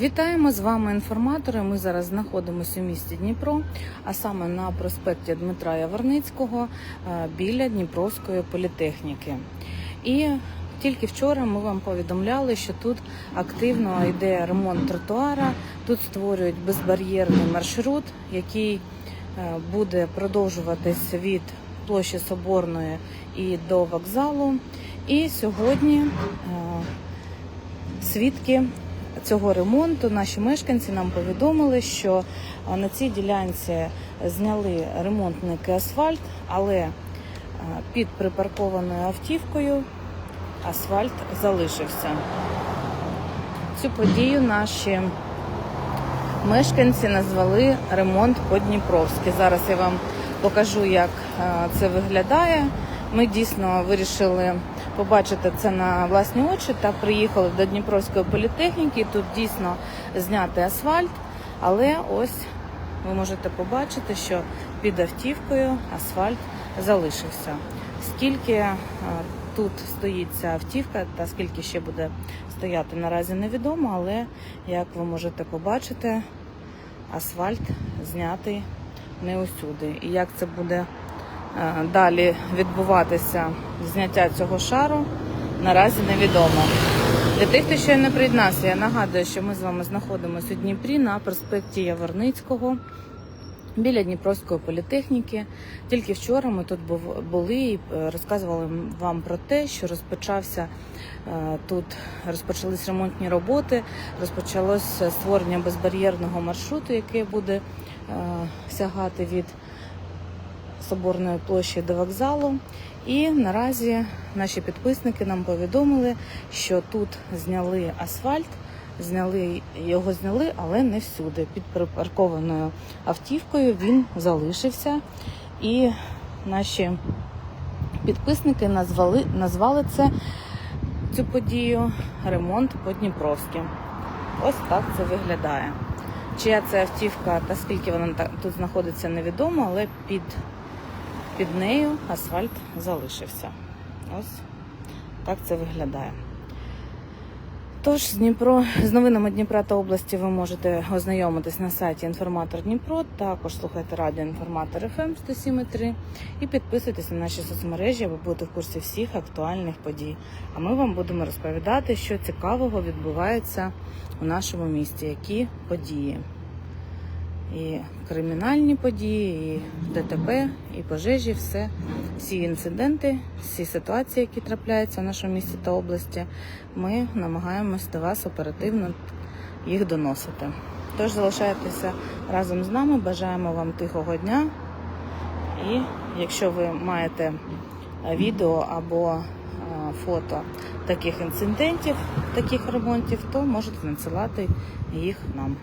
Вітаємо з вами інформатори. Ми зараз знаходимося у місті Дніпро, а саме на проспекті Дмитра Яворницького е, біля Дніпровської політехніки. І тільки вчора ми вам повідомляли, що тут активно йде ремонт тротуара. Тут створюють безбар'єрний маршрут, який е, буде продовжуватись від площі Соборної і до вокзалу. І сьогодні е, свідки цього ремонту наші мешканці нам повідомили, що на цій ділянці зняли ремонтники асфальт, але під припаркованою автівкою асфальт залишився. Цю подію наші мешканці назвали ремонт по-дніпровськи. Зараз я вам покажу, як це виглядає. Ми дійсно вирішили побачити це на власні очі та приїхали до Дніпровської політехніки. Тут дійсно зняти асфальт, але ось ви можете побачити, що під автівкою асфальт залишився. Скільки е, тут стоїть ця автівка та скільки ще буде стояти, наразі невідомо, але як ви можете побачити, асфальт знятий не усюди. І як це буде далі відбуватися зняття цього шару, наразі невідомо. Для тих, хто ще не приєднався, я нагадую, що ми з вами знаходимося у Дніпрі на проспекті Яворницького. Біля Дніпровської політехніки. Тільки вчора ми тут були і е, розказували вам про те, що розпочався е, тут розпочались ремонтні роботи, розпочалося створення безбар'єрного маршруту, який буде е, сягати від Соборної площі до вокзалу. І наразі наші підписники нам повідомили, що тут зняли асфальт, зняли його зняли, але не всюди. Під припаркованою автівкою він залишився. І наші підписники назвали, назвали це цю подію ремонт по-дніпровськи. Ось так це виглядає. Чия це автівка та скільки вона тут знаходиться, невідомо, але під, під нею асфальт залишився. Ось так це виглядає. Тож з Дніпро з новинами Дніпра та області ви можете ознайомитись на сайті Інформатор Дніпро. Також слухайте радіо Інформатор ФМ 107.3 і підписуйтесь на наші соцмережі, аби бути в курсі всіх актуальних подій. А ми вам будемо розповідати, що цікавого відбувається у нашому місті, які події. І кримінальні події, і ДТП, і пожежі, все, всі інциденти, всі ситуації, які трапляються в нашому місті та області, ми намагаємось до вас оперативно їх доносити. Тож залишайтеся разом з нами, бажаємо вам тихого дня. І якщо ви маєте е, відео або е, фото таких інцидентів, таких ремонтів, то можете надсилати їх нам.